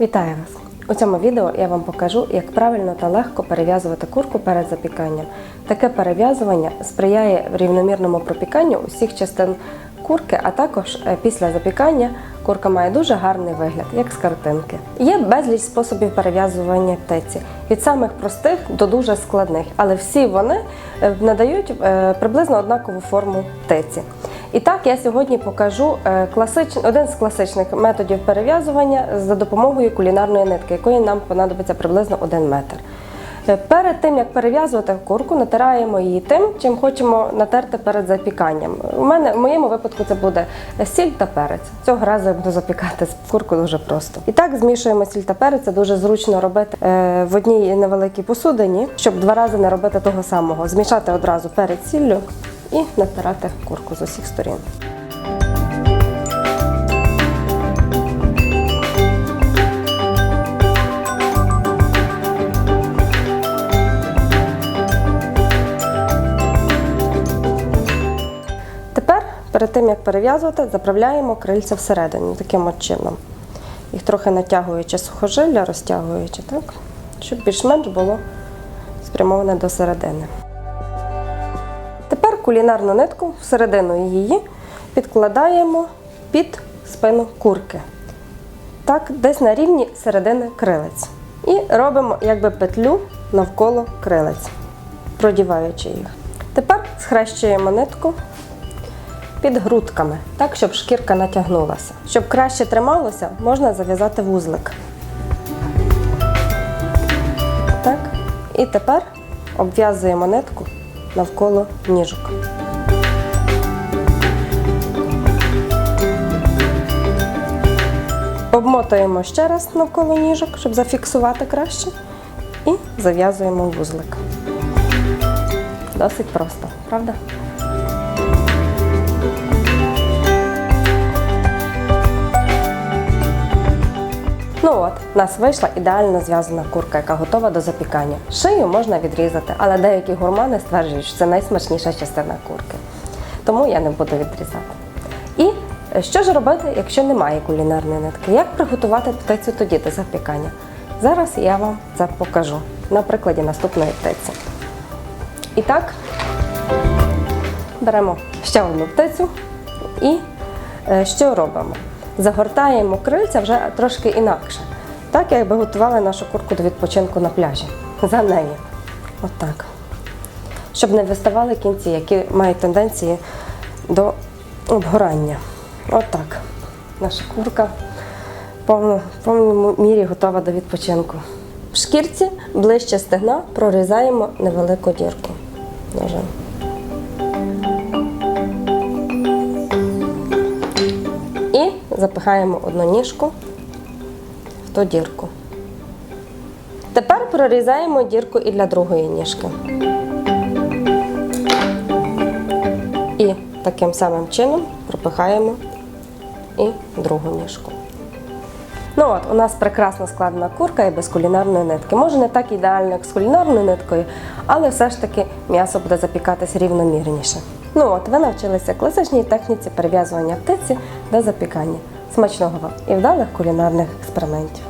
Вітаю вас! У цьому відео я вам покажу, як правильно та легко перев'язувати курку перед запіканням. Таке перев'язування сприяє рівномірному пропіканню усіх частин курки, а також е, після запікання курка має дуже гарний вигляд, як з картинки. Є безліч способів перев'язування птиці, від самих простих до дуже складних, але всі вони е, надають е, приблизно однакову форму птиці. І так я сьогодні покажу е, класич... один з класичних методів перев'язування за допомогою кулінарної нитки, якої нам понадобиться приблизно 1 метр. Е, Перед тим як перев'язувати курку, натираємо її тим, чим хочемо натерти перед запіканням. У мене в моєму випадку це буде сіль та перець. Цього разу я буду запікати курку дуже просто. І так змішуємо сіль та перець. Це дуже зручно робити е, в одній невеликій посудині, щоб два рази не робити того самого. Змішати одразу перець сіллю і натирати курку з усіх сторін. Тепер, перед тим як перев'язувати, заправляємо крильця всередині таким от чином. Їх трохи натягуючи сухожилля, розтягуючи, так? щоб більш-менш було спрямоване до середини. Кулінарну нитку всередину її підкладаємо під спину курки. Так, десь на рівні середини крилець. І робимо якби петлю навколо крилець, продіваючи їх. Тепер схрещуємо нитку під грудками, так, щоб шкірка натягнулася. Щоб краще трималося, можна зав'язати вузлик. Так. І тепер обв'язуємо нитку навколо ніжок. Обмотуємо ще раз навколо ніжок, щоб зафіксувати краще. І зав'язуємо вузлик. Досить просто, правда? Ну от, у нас вийшла ідеально зв'язана курка, яка готова до запікання. Шию можна відрізати, але деякі гурмани стверджують, що це найсмачніша частина курки. Тому я не буду відрізати. Що ж робити, якщо немає кулінарної нитки? Як приготувати птицю тоді до запікання? Зараз я вам це покажу на прикладі наступної птиці. І так, беремо ще одну птицю і е, що робимо? Загортаємо крильця вже трошки інакше, так якби готували нашу курку до відпочинку на пляжі. За неї. Отак. Щоб не виставали кінці, які мають тенденції до обгорання. Отак. Наша курка в повному, мірі готова до відпочинку. В шкірці ближче стегна прорізаємо невелику дірку. Ножем. І запихаємо одну ніжку в ту дірку. Тепер прорізаємо дірку і для другої ніжки. І таким самим чином пропихаємо і другу ніжку. Ну от, у нас прекрасно складена курка і без кулінарної нитки. Може не так ідеально, як з кулінарною ниткою, але все ж таки м'ясо буде запікатись рівномірніше. Ну от, ви навчилися класичній техніці перев'язування птиці до запікання. Смачного вам і вдалих кулінарних експериментів.